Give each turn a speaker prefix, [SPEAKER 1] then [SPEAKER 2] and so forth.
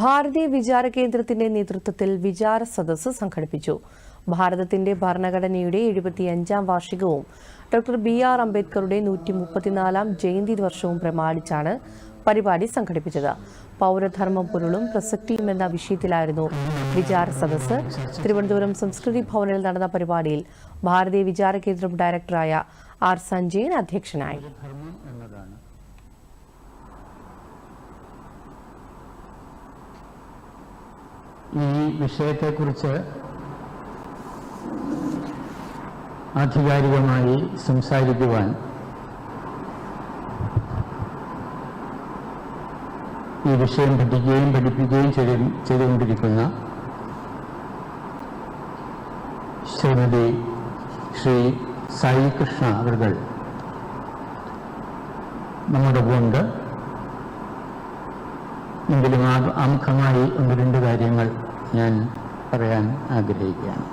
[SPEAKER 1] ഭാരതീയ വിചാര കേന്ദ്രത്തിന്റെ നേതൃത്വത്തിൽ വിചാര സദസ്സ് സംഘടിപ്പിച്ചു. ഭാരതത്തിന്റെ ഭരണഘടനയുടെ എഴുപത്തിയഞ്ചാം വാർഷികവും ഡോക്ടർ ബി ആർ അംബേദ്കറുടെ നൂറ്റി മുപ്പത്തിനാലാം ജയന്തി വർഷവും പ്രമാണിച്ചാണ് പരിപാടി സംഘടിപ്പിച്ചത്. പൗരധർമ്മം പൊരുളും പ്രസക്തിയും എന്ന വിഷയത്തിലായിരുന്നു വിചാര സദസ്സ്. തിരുവനന്തപുരം സംസ്കൃതി ഭവനിൽ നടന്ന പരിപാടിയിൽ ഭാരതീയ വിചാര കേന്ദ്രം ഡയറക്ടറായ ആർ സഞ്ജയൻ അധ്യക്ഷനായി.
[SPEAKER 2] ഈ വിഷയത്തെക്കുറിച്ച് ആധികാരികമായി സംസാരിക്കുവാൻ ഈ വിഷയം പഠിക്കുകയും പഠിപ്പിക്കുകയും ചെയ്തു ചെയ്തുകൊണ്ടിരിക്കുന്ന ശ്രീമതി ശ്രീ സായി കൃഷ്ണ അവർ നമ്മുടെ ഉണ്ട് എങ്കിലും ആമുഖമായി ഒന്ന് രണ്ട് കാര്യങ്ങൾ ഞാൻ പറയാൻ ആഗ്രഹിക്കുകയാണ്.